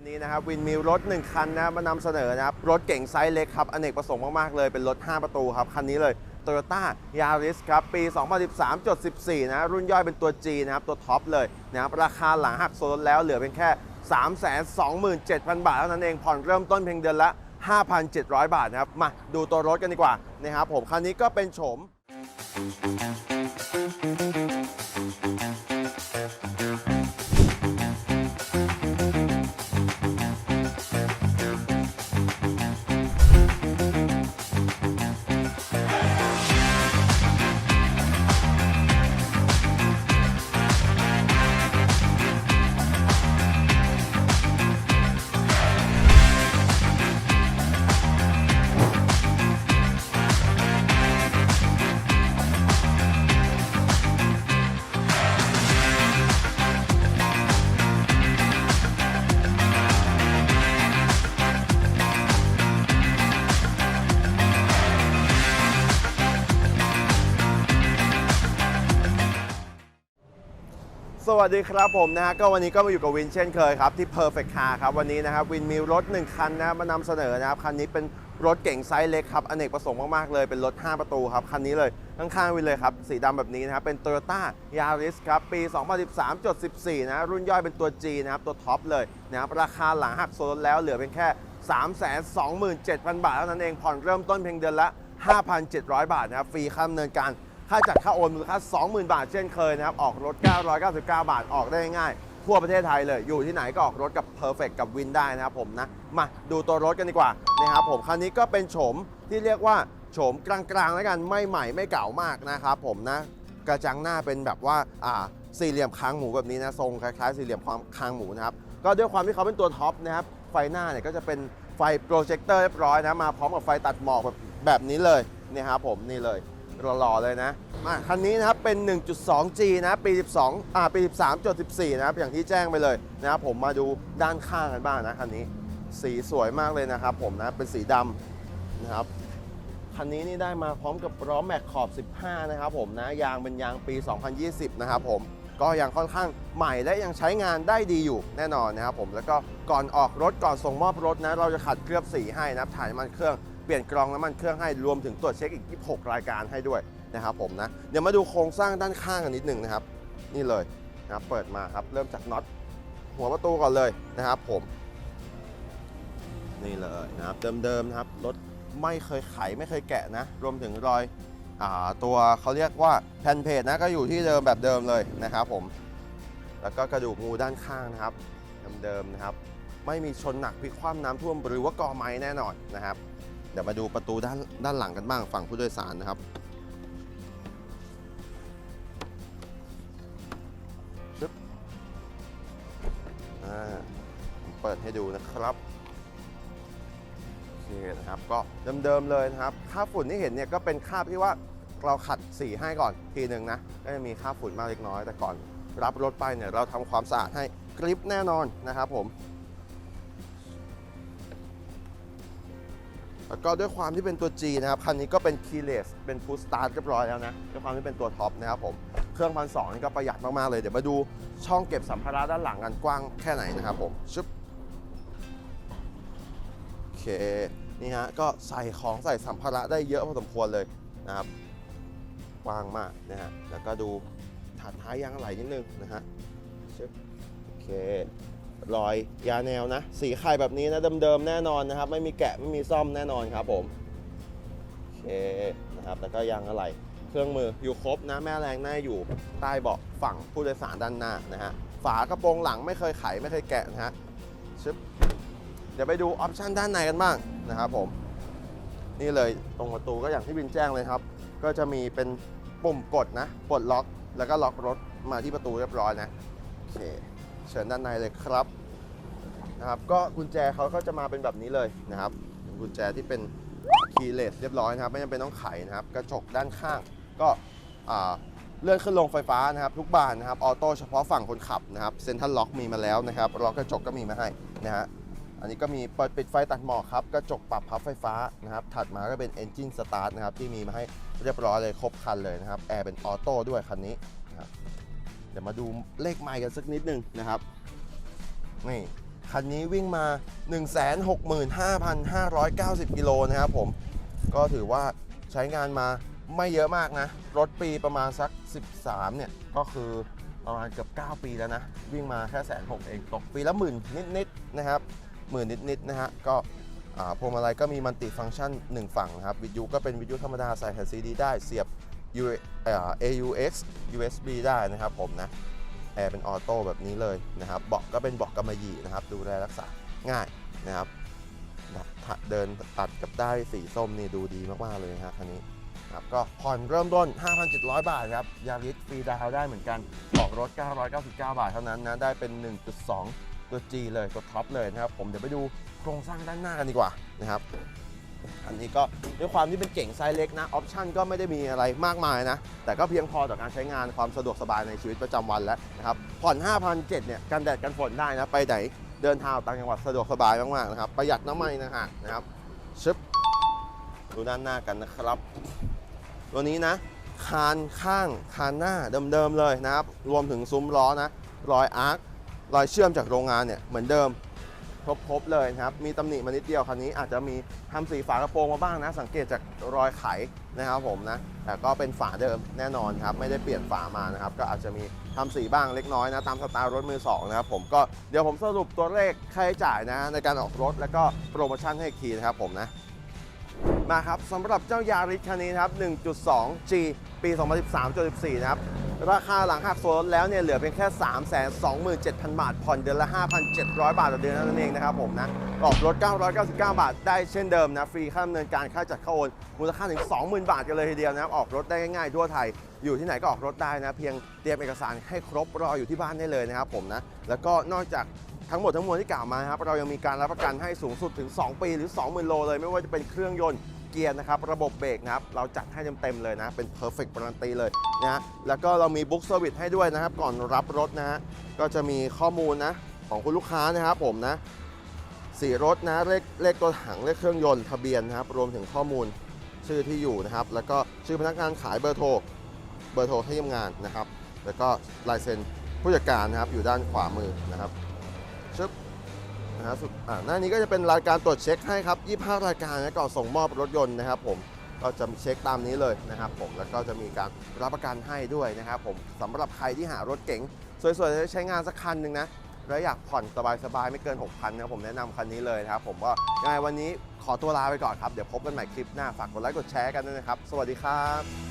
วันนี้นะครับวินมีรถ 1 คันนะมานำเสนอนะครับรถเก่งไซส์เล็กครับอเนกประสงค์มาก ๆ เลยเป็นรถ 5 ประตูครับ คันนี้เลย Toyota Yaris ครับ ปี 2013.14 นะ รุ่นย่อยเป็นตัว G นะครับ ตัวท็อปเลยนะครับราคาหลังหักโซนแล้วเหลือเป็นแค่ 327,000 บาท เท่านั้นเอง ผ่อนเริ่มต้นเพียงเดือนละ 5,700 บาทนะครับ มาดูตัวรถกันดีกว่านะครับผมคันนี้ก็เป็นโฉม สวัสดีครับผมนะฮะก็วันนี้ก็มาอยู่กับวินเช่นเคยครับ ที่ Perfect Car ครับ วันนี้นะครับวินมีรถ 1 คันนะมานำเสนอนะครับ คันนี้เป็นรถเก่งไซส์เล็กครับอเนกประสงค์มาก ๆ เลยเป็นรถ 5 ประตูครับ คันนี้เลยข้างๆวินเลยครับ สีดำแบบนี้นะครับ เป็น Toyota Yaris ครับ ปี 2013.14 นะ รุ่นย่อยเป็นตัว G นะครับ ตัวท็อปเลยนะครับราคาหลังหักโซนแล้วเหลือเป็นแค่ 327,000 บาทเท่านั้นเองผ่อนเริ่มต้นเพียงเดือนละ 5,700 บาทนะครับฟรีค่าดำเนินการ ค่าจัดค่าโอนมูลค่า 20,000 บาทเช่นเคยนะครับ ออกรถ 999 บาทออกได้ง่ายๆทั่วประเทศไทยเลย อยู่ที่ไหนก็ออกรถกับ Perfect กับวินได้นะครับผมนะ มาดูตัวรถกันดีกว่านะครับผมคันนี้ก็เป็นโฉมที่เรียกว่าโฉมกลางๆแล้วกันไม่ใหม่ไม่เก่ามากนะครับผมนะกระจังหน้าเป็นแบบว่าอ่าสี่เหลี่ยมคางหมูแบบนี้นะทรงคล้ายๆสี่เหลี่ยมความคางหมูนะครับก็ด้วยความที่เขาเป็นตัวท็อปนะครับไฟหน้าเนี่ยก็จะเป็นไฟโปรเจคเตอร์เรียบร้อยนะมาพร้อมกับไฟตัดหมอกแบบแบบนี้เลยนี่ครับผมนี่เลย หล่อๆเลยนะมาคันนี้นะครับเป็น 1.2G นะปี 12อ่าปี13.14 นะครับอย่างที่แจ้งไปเลยนะครับผมมาดูด้านข้างกันบ้างนะคันนี้สีสวยมากเลยนะครับผมนะเป็นสีดำนะครับคันนี้นี่ได้มาพร้อมกับล้อแม็กขอบ 15 นะครับผมนะยางเป็นยางปี 2020 นะครับผมก็ยังค่อนข้างใหม่และยังใช้งานได้ดีอยู่แน่นอนนะครับผมแล้วก็ก่อนออกรถก่อนส่งมอบรถนะเราจะขัดเคลือบสีให้นะถ่ายมันเครื่อง เปลี่ยนกรองน้ำมันเครื่องให้รวมถึงตรวจเช็คอีก 26 รายการให้ด้วยนะครับผมนะเดี๋ยวมาดูโครงสร้างด้านข้างกันนิดหนึ่งนะครับ นี่เลยนะครับเปิดมาครับเริ่มจากน็อตหัวประตูก่อนเลยนะครับผม นี่เลยนะครับเดิมๆนะครับรถไม่เคยไขไม่เคยแกะนะ รวมถึงรอยอาตัวเขาเรียกว่าแผ่นเพจนะก็อยู่ที่เดิมแบบเดิมเลยนะครับผม แล้วก็กระดูกงูด้านข้างนะครับเดิมๆนะครับ ไม่มีชนหนักพิคว่ำน้ำท่วมหรือว่าก่อไม้แน่นอนนะครับ ดี๋ยวมาดูประตูด้านด้านหลังกันบ้างฝั่งผู้โดยสารนะครับ ชึบ อ่าผมเปิดให้ดูนะครับโอเคนะครับก็เดิมๆเลยนะครับ ค่าฝุ่นที่เห็นเนี่ยก็เป็นค่าที่ว่าเราขัดสีให้ก่อนทีหนึ่งนะ ก็จะมีค่าฝุ่นมากเล็กน้อย แต่ก่อนรับรถไปเนี่ยเราทำความสะอาดให้กริปแน่นอนนะครับผม แล้วก็ด้วยความที่เป็นตัว G นะครับ คันนี้ก็เป็น keyless เป็น push start เรียบร้อยแล้วนะ ด้วยความที่เป็นตัวท็อปนะครับผม เครื่องพันสองนี่ก็ประหยัดมาก ๆ เลย เดี๋ยวมาดูช่องเก็บสัมภาระด้านหลังกันกว้างแค่ไหนนะครับผม ชึบ โอเค นี่ฮะ ก็ใส่ของใส่สัมภาระได้เยอะพอสมควรเลยนะครับ กว้างมากนะฮะ แล้วก็ดูถาดท้ายยางไหลนิดนึงนะฮะ ชึบ โอเค รอยยาแนวนะ สีไข่แบบนี้นะเดิมๆแน่นอนนะครับ ไม่มีแกะไม่มีซ่อมแน่นอนครับผมโอเคนะครับแล้วก็ยางอะไหลเครื่องมืออยู่ครบนะแม่แรงหน้าอยู่ใต้เบาะฝั่งผู้โดยสารด้านหน้านะฮะฝากระโปรงหลังไม่เคยไขไม่เคยแกะนะฮะชึบเดี๋ยวไปดูออปชันด้านในกันบ้างนะครับผมนี่เลยตรงประตูก็อย่างที่บินแจ้งเลยครับ ก็จะมีเป็นปุ่มกดนะปลดล็อกแล้วก็ล็อกรถมาที่ประตูเรียบร้อยนะโอเคเชิญด้านในเลยครับ นะครับก็กุญแจเขาก็จะมาเป็นแบบนี้เลยนะครับกุญแจที่เป็นคีย์เลสเรียบร้อยนะครับ ไม่จำเป็นต้องไขนะครับ กระจกด้านข้างก็เลื่อนขึ้นลงไฟฟ้านะครับ ทุกบานนะครับออโต้เฉพาะฝั่งคนขับนะครับเซ็นทรัลล็อกมีมาแล้วนะครับล็อกกระจกก็มีมาให้นะฮะอันนี้ก็มีเปิดปิดไฟตัดหมอกครับกระจกปรับพับไฟฟ้านะครับ ถัดมาก็เป็น Engine Start นะครับที่มีมาให้เรียบร้อยเลยครบคันเลยนะครับแอร์เป็นออโต้ด้วยคันนี้นะครับเดี๋ยวมาดูเลขไมล์กันสักนิดนึงนะครับนี่ คันนี้วิ่งมา 165,590 กิโลนะครับผม ก็ถือว่าใช้งานมาไม่เยอะมากนะ รถปีประมาณสัก 13 เนี่ย ก็คือประมาณเกือบ 9 ปีแล้วนะ วิ่งมาแค่แสนหกเอง ตกปีละหมื่นนิดๆนะครับ หมื่นนิดๆนะฮะ ก็พวงมาลัยก็มีมัลติฟังก์ชัน 1 ฝั่งนะครับ วิทยุก็เป็นวิทยุธรรมดา ใส่แผ่นซีดีได้ เสียบ AUX USB ได้นะครับผมนะ แอร์เป็นออโต้แบบนี้เลยนะครับเบาะก็เป็นเบาะกำมะหยี่นะครับ ดูแลรักษาง่ายนะครับเดินตัดกับได้สีส้มนี่ดูดีมากๆเลยนะครับคันนี้ครับก็ผ่อนเริ่มต้น 5,700 บาทครับยาริสฟรีดาวน์ได้เหมือนกันออกรถ 999 บาทเท่านั้นนะ ได้เป็น 1.2 ตัว G เลยตัวท็อปเลยนะครับ ผมเดี๋ยวไปดูโครงสร้างด้านหน้ากันดีกว่านะครับ อันนี้ก็ด้วยความที่เป็นเก่งไซส์เล็กนะออปชั่นก็ไม่ได้มีอะไรมากมายนะ แต่ก็เพียงพอต่อการใช้งานความสะดวกสบายในชีวิตประจำวันแล้วนะครับผ่อน5,700เนี่ยกันแดดกันฝนได้นะ ไปไหนเดินทางต่างจังหวัดสะดวกสบายมากๆนะครับประหยัดน้ำมันนะฮะนะครับชึบดูด้านหน้ากันนะครับ ตัวนี้นะคานข้างคานหน้าเดิมๆเลยนะครับ รวมถึงซุ้มล้อนะรอยอาร์ครอยเชื่อมจากโรงงานเนี่ยเหมือนเดิม ครบๆเลยนะครับ มีตำหนิมานิดเดียวคันนี้อาจจะมีทำสีฝากระโปรงมาบ้างนะ สังเกตจากรอยไขนะครับผมนะ แต่ก็เป็นฝาเดิมแน่นอนครับ ไม่ได้เปลี่ยนฝามานะครับ ก็อาจจะมีทำสีบ้างเล็กน้อยนะ ตามสไตล์รถมือสองนะครับผม ก็เดี๋ยวผมสรุปตัวเลขค่าใช้จ่ายนะในการออกรถแล้วก็โปรโมชั่นให้อีกทีนะครับผมนะ มาครับสำหรับเจ้ายาริสคันนี้ครับ 1.2G ปี 2013-14 นะครับ ราคาหลังหักส่วนลดแล้วเนี่ยเหลือเพียงแค่ 327,000 บาท ผ่อนเดือนละ 5,700 บาทต่อเดือนนั้นเองนะครับผมนะออกรถ 999 บาท ได้เช่นเดิมนะ ฟรีค่าดำเนินการค่าจัดเข้าโอน มูลค่าถึง 20,000 บาทกันเลยทีเดียวนะออกรถได้ง่ายๆทั่วไทย อยู่ที่ไหนก็ออกรถได้นะ เพียงเตรียมเอกสารให้ครบรออยู่ที่บ้านได้เลยนะครับผมนะแล้วก็นอกจากทั้งหมดทั้งมวลที่กล่าวมาครับเรายังมีการรับประกันให้สูงสุดถึง 2 ปีหรือ 20,000 โลเลย ไม่ว่าจะเป็นเครื่องยนต์ เกียร์นะครับ ระบบเบรกนะครับ เราจัดให้เต็มๆเลยนะ เป็น perfect การันตีเลยนะฮะ แล้วก็เรามีบุ๊กเซอร์วิสให้ด้วยนะครับ ก่อนรับรถนะฮะ ก็จะมีข้อมูลนะ ของคุณลูกค้านะครับผมนะ สีรถนะ เลขเลขตัวถัง เลขเครื่องยนต์ ทะเบียนนะครับ รวมถึงข้อมูลชื่อที่อยู่นะครับ แล้วก็ชื่อพนักงานขายเบอร์โทร เบอร์โทรที่ทำงานนะครับ แล้วก็ลายเซ็นผู้จัดการนะครับ อยู่ด้านขวามือนะครับชึบ นะฮะสุดอ่าหน้านี้ก็จะเป็นรายการตรวจเช็คให้ครับ25 รายการนะก่อนส่งมอบรถยนต์นะครับผมก็จะเช็คตามนี้เลยนะครับผมแล้วก็จะมีการรับประกันให้ด้วยนะครับผมสำหรับใครที่หารถเก๋งสวยๆใช้งานสักคันหนึ่งนะแล้วอยากผ่อนสบายๆไม่เกิน 6,000นะผมแนะนำคันนี้เลยนะครับผมก็ยังไงวันนี้ขอตัวลาไปก่อนครับ เดี๋ยวพบกันใหม่คลิปหน้าฝากกดไลค์กดแชร์กันด้วยนะครับ สวัสดีครับ